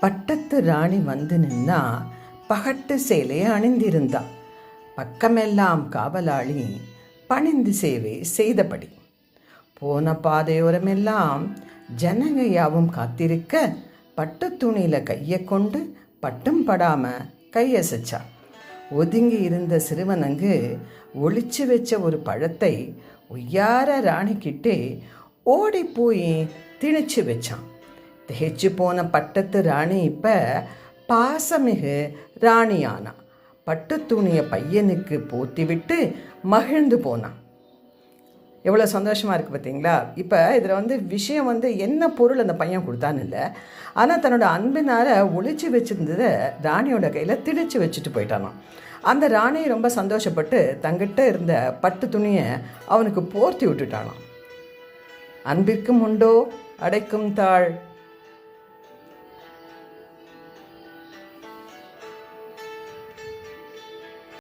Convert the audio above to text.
பட்டத்து ராணி வந்து நின்னா பகட்டு சேலையை அணிந்திருந்தா. பக்கமெல்லாம் காவலாளி பணிந்து சேவை செய்தபடி. போன பாதையோரமெல்லாம் ஜனங்க யாவும் காத்திருக்க பட்டு துணியில கையை கொண்டு பட்டும் படாம கையசைச்சா. ஒதுங்கி இருந்த சிறுவனங்கு ஒளிச்சு வச்ச ஒரு பழத்தை ஒய்யார ராணிக்கிட்டே ஓடி போய் திணிச்சு வச்சான். திகைச்சு போன பட்டத்து ராணி இப்போ பாசமிகு ராணியானா. பட்டு துணியை பையனுக்கு போத்தி விட்டு மகிழ்ந்து போனான் எவ்வளோ சந்தோஷமாக இருக்குது பார்த்தீங்களா இப்போ இதில் வந்து விஷயம் வந்து என்ன பொருள் அந்த பையன் கொடுத்தான்னு இல்லை. ஆனால் தன்னோட அன்பினால் ஒழிச்சு வச்சுருந்ததை ராணியோட கையில் திணிச்சு வச்சுட்டு போயிட்டானான் அந்த ராணி ரொம்ப சந்தோஷப்பட்டு தங்கிட்ட இருந்த பட்டு துணியை அவனுக்கு போர்த்தி விட்டுட்டானான் அன்பிற்கும் உண்டோ அடைக்கும் தாழ்